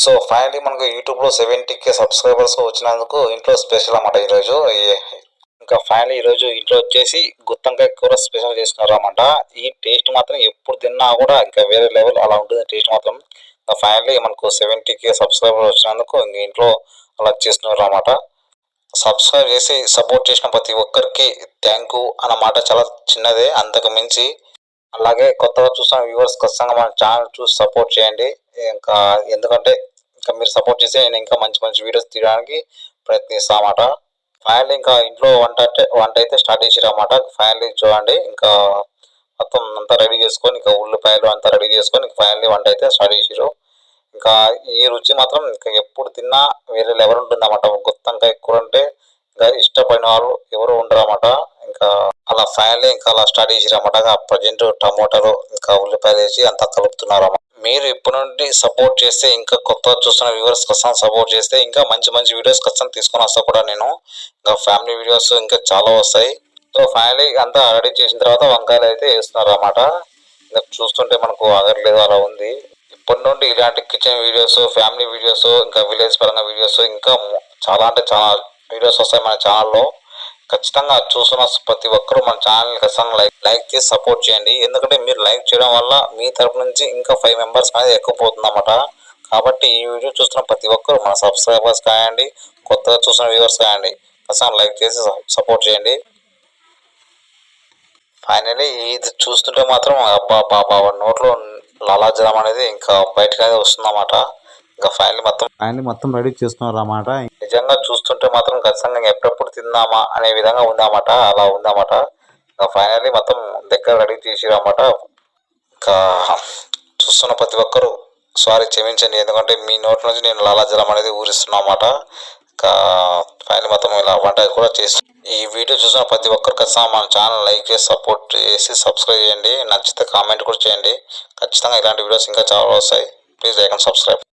So finally మనకు యూట్యూబ్లో seventy K subscribers వచ్చినందుకు ఇంట్లో స్పెషల్ అన్నమాట ఈరోజు. ఇంకా ఫైనల్ ఈరోజు ఇంట్లో వచ్చేసి గుత్తంకాయ కూర స్పెషల్ చేస్తున్నారు అన్నమాట ఈ టేస్ట్ మాత్రం ఎప్పుడు తిన్నా కూడా ఇంకా వేరే లెవెల్ అలా ఉంటుంది టేస్ట్ మాత్రం. ఫైనలీ మనకు సెవెంటీ కే సబ్స్క్రైబర్ వచ్చినందుకు ఇంక ఇంట్లో అలా చేస్తున్నారు అన్నమాట సబ్స్క్రైబ్ చేసి సపోర్ట్ చేసిన ప్రతి ఒక్కరికి థ్యాంక్ యూ అన్నమాట చాలా చిన్నదే అంతకు మించి. అలాగే కొత్తగా చూసిన వ్యూవర్స్ ఖచ్చితంగా మన ఛానల్ చూసి సపోర్ట్ చేయండి. ఇంకా ఎందుకంటే ఇంకా మీరు సపోర్ట్ చేస్తే నేను ఇంకా మంచి మంచి వీడియోస్ తీయడానికి ప్రయత్నిస్తాను ఫైనల్ ఇంకా ఇంట్లో వంట అంటే వంట అయితే స్టార్ట్ చేసిరన్నమాట. ఫైనల్లీ చూడండి ఇంకా మొత్తం అంతా రెడీ చేసుకొని ఇంకా ఉల్లిపాయలు అంతా రెడీ చేసుకొని ఫైనల్లీ వంట అయితే స్టార్ట్ చేసిరు ఇంకా ఈ రుచి మాత్రం ఇంకా ఎప్పుడు తిన్నా వేరే లెవెల్ ఉంటుంది అన్నమాట ఎక్కువ కూర అంటే ఇంకా ఇష్టపడిన వాళ్ళు ఎవరు ఉండరు ఇంకా అలా ఫైనల్లీ ఇంకా అలా స్టార్ట్ చేసిరన్నమాట. ప్రజెంట్ టమోటాలు ఇంకా ఉల్లిపాయలు వేసి అంతా కలుపుతున్నారు అన్నమాట మీరు ఇప్పటి నుండి సపోర్ట్ చేస్తే ఇంకా కొత్త చూస్తున్న వ్యూవర్స్ కోసం సపోర్ట్ చేస్తే ఇంకా మంచి మంచి వీడియోస్ ఖచ్చితంగా తీసుకొని వస్తా కూడా నేను. ఇంకా ఫ్యామిలీ వీడియోస్ ఇంకా చాలా వస్తాయి. సో ఫైనలీ అంతా రెడీ చేసిన తర్వాత వంకాయలు అయితే వేస్తున్నారు అన్నమాట ఇంకా చూస్తుంటే మనకు ఆగట్లేదు అలా ఉంది. ఇప్పటి నుండి ఇలాంటి కిచెన్ వీడియోస్ ఫ్యామిలీ వీడియోస్ ఇంకా విలేజ్ పరంగా వీడియోస్ ఇంకా చాలా అంటే చాలా వీడియోస్ వస్తాయి మన ఛానల్లో ఖచ్చితంగా చూస్తున్న ప్రతి ఒక్కరూ మన ఛానల్ ఖచ్చితంగా లైక్ లైక్ చేసి సపోర్ట్ చేయండి. ఎందుకంటే మీరు లైక్ చేయడం వల్ల మీ తరపు నుంచి ఇంకా ఫైవ్ మెంబర్స్ అనేది ఎక్కువ పోతుంది కాబట్టి ఈ వీడియో చూస్తున్న ప్రతి ఒక్కరు మన సబ్స్క్రైబర్స్ కాయండి కొత్తగా చూసిన వ్యూవర్స్ కాయండి. ఖచ్చితంగా లైక్ చేసి సపోర్ట్ చేయండి. ఫైనలీ ఇది చూస్తుంటే మాత్రం అబ్బా బాబా నోట్లో లాలాజలం అనేది ఇంకా బయటకు అనేది వస్తుందన్నమాట. ఇంకా ఫైనల్ మొత్తం ఆయన్ని మొత్తం రెడీ చేస్తున్నారు అన్నమాట. నిజంగా చూస్తుంటే మాత్రం ఖచ్చితంగా ఎప్పుడెప్పుడు తిందామా అనే విధంగా ఉందన్నమాట. అలా ఉందన్నమాట. ఇంకా ఫైనల్లీ మొత్తం దగ్గర రెడీ చేసిరన్నమాట ఇంకా చూస్తున్న ప్రతి ఒక్కరు సారీ క్షమించండి ఎందుకంటే మీ నోటి నుంచి నేను లాలాజలం అనేది ఊరిస్తున్నా అన్నమాట. ఇంకా ఫైనల్ మొత్తం ఇలా వంట కూడా చేసి ఈ వీడియో చూసిన ప్రతి ఒక్కరు ఖచ్చితంగా మన ఛానల్ లైక్ చేసి సపోర్ట్ చేసి సబ్స్క్రైబ్ చేయండి. నచ్చితే కామెంట్ కూడా చేయండి. ఖచ్చితంగా ఇలాంటి వీడియోస్ ఇంకా చాలా వస్తాయి. Please like and subscribe.